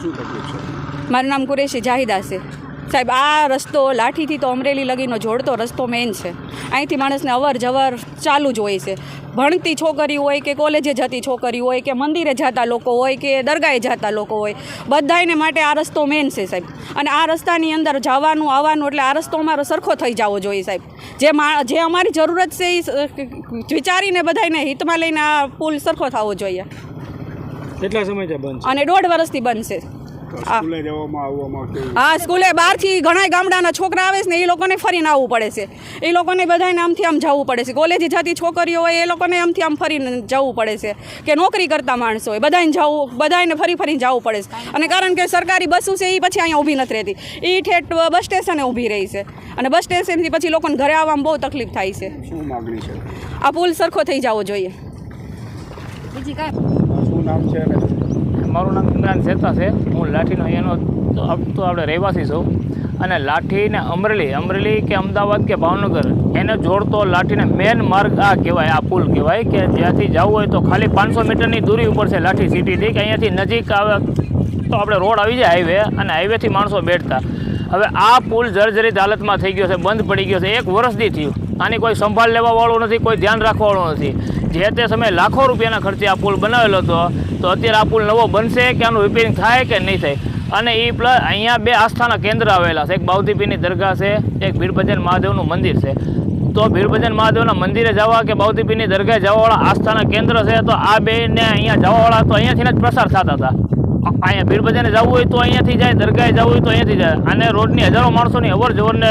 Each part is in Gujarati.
મારું નામ કુરેશી જાહિદા છે સાહેબ, આ રસ્તો લાઠીથી તો અમરેલી લગીનો જોડતો રસ્તો મેઇન છે. અહીંથી માણસને અવર જવર ચાલુ જ હોય છે. ભણતી છોકરી હોય કે કોલેજે જતી છોકરી હોય કે મંદિરે જતા લોકો હોય કે દરગાહે જતા લોકો હોય બધાને માટે આ રસ્તો મેઇન છે સાહેબ. અને આ રસ્તાની અંદર જવાનું, આવવાનું એટલે આ રસ્તો અમારો સરખો થઈ જવો જોઈએ સાહેબ. જે મા, જે અમારી જરૂરત છે એ વિચારીને બધાને હિતમાં લઈને આ પુલ સરખો થવો જોઈએ. કેટલા સમયથી બંધ અને દોઢ વર્ષથી બનશે છે. હા. સ્કૂલે જવામાં આવવામાં કેવું હા સ્કૂલે બહારથી ઘણા ગામડાના છોકરા આવે છે ને એ લોકોને ફરીને આવવું પડે છે. એ લોકોને બધાને આમથી આમ જવું પડે છે. કોલેજે જતી છોકરીઓ હોય એ લોકોને આમથી આમ ફરીને જવું પડે છે. કે નોકરી કરતા માણસો હોય બધાને જવું બધાને ફરી ફરીને જવું પડે છે. અને કારણ કે સરકારી બસો છે એ પછી અહીંયા ઊભી નથી રહેતી. એ ઠેઠ બસ સ્ટેશને ઊભી રહી છે. અને બસ સ્ટેશનથી પછી લોકોને ઘરે આવવામાં બહુ તકલીફ થાય છે. શું માગણી છે? આ પુલ સરખો થઈ જવો જોઈએ. શું નામ છે મારું નામ ઇમરાન શેતા છે. હું લાઠીનો અહીંયાનો તો તો આપણે રહેવાસી છું. અને લાઠી ને અમરેલી અમરેલી કે અમદાવાદ કે ભાવનગર, એને જોડતો લાઠીને મેન માર્ગ આ કહેવાય, આ પુલ કહેવાય કે જ્યાંથી જવું હોય તો ખાલી પાંચસો મીટરની દૂરી ઉપર છે લાઠી સિટીથી, કે અહીંયાથી નજીક આવે તો આપણે રોડ આવી જાય હાઈવે અને હાઈવેથી માણસો બેઠતા. હવે આ પુલ જર્જરિત હાલતમાં થઈ ગયો છે, બંધ પડી ગયો છે, એક વર્ષથી થયું. આની કોઈ સંભાળ લેવાવાળું નથી, કોઈ ધ્યાન રાખવાવાળું નથી. જે તે સમયે લાખો રૂપિયાના ખર્ચે આ પુલ બનાવેલો હતો, તો અત્યારે આ પુલ નવો બનશે કે આનું રિપેરિંગ થાય કે નહીં થાય? અને એ પ્લસ અહીંયા બે આસ્થાના કેન્દ્ર આવેલા છે. એક બાઉદીપીરની દરગાહ છે, એક ભીડભજન મહાદેવનું મંદિર છે. તો ભીડભજન મહાદેવના મંદિરે જવા કે બાઉદીપીરની દરગાહે જવાવાળા આસ્થાના કેન્દ્ર છે, તો આ બેને અહીંયા જવાવાળા તો અહીંયાથી જ પ્રસાર થતા હતા. અહીંયા ભીડભજને જવું હોય તો અહીંયાથી જાય, દરગાહે જવું હોય તો અહીંયાથી જાય. અને રોડની હજારો માણસોની અવર જવરને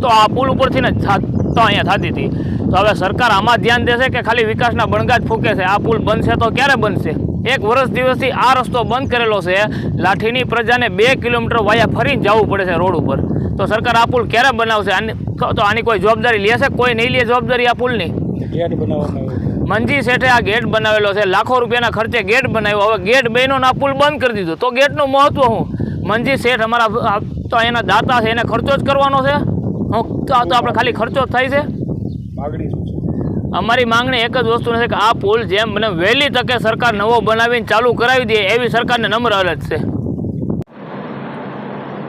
તો આ પુલ ઉપરથી ને તો અહીંયા થતી હતી. તો હવે સરકાર આમાં ધ્યાન દેશે કે ખાલી વિકાસના બણગા જ ફૂકે છે? આ પુલ બનશે તો ક્યારે બનશે? એક વર્ષ દિવસથી આ રસ્તો બંધ કરેલો છે. લાઠીની પ્રજાને બે કિલોમીટર વાયા ફરીને જવું પડે છે રોડ ઉપર. તો સરકાર આ પુલ ક્યારે બનાવશે? આની તો આની કોઈ જવાબદારી લેશે? કોઈ નહીં લે જવાબદારી આ પુલની? મંજી શેઠે આ ગેટ બનાવેલો છે. લાખો રૂપિયાના ખર્ચે ગેટ બનાવ્યો. હવે ગેટ બહેનો આ પુલ બંધ કરી દીધો. તો ગેટનું મહત્વ હું મંજી શેઠ અમારા તો એના દાતા છે એને ખર્ચો જ કરવાનો છે? તો આ તો આપણે ખાલી ખર્ચો જ થાય છે. અમારી માંગણી એક જ વસ્તુ નથી કે આ પુલ જેમ મને વહેલી તકે સરકાર નવો બનાવીને ચાલુ કરાવી દે એવી સરકારને નમ્ર અરજ છે.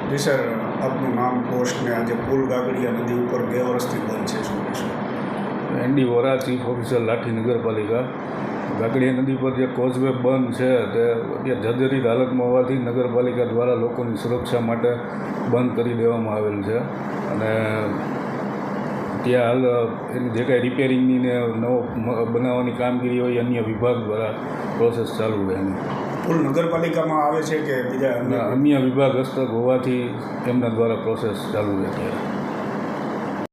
જી સર આપનું નામ પોસ્ટ આજે પુલ ગાગડિયા નદી ઉપર બે વર્ષથી બંધ છે શું N D Vora chief officer Lathi નગરપાલિકા. ગાગડિયા નદી પર જે કોઝવે બંધ છે તે અત્યારે જર્જરિત હાલતમાં હોવાથી નગરપાલિકા દ્વારા લોકોની સુરક્ષા માટે બંધ કરી દેવામાં આવેલ છે. અને ત્યાં હાલ એની જે કાંઈ રિપેરિંગની ને નવો બનાવવાની કામગીરી હોય એ અન્ય વિભાગ દ્વારા પ્રોસેસ ચાલુ રહે પુલ નગરપાલિકામાં આવે છે કે બીજા અન્ય વિભાગ હસ્તક હોવાથી એમના દ્વારા પ્રોસેસ ચાલુ રહે અત્યારે.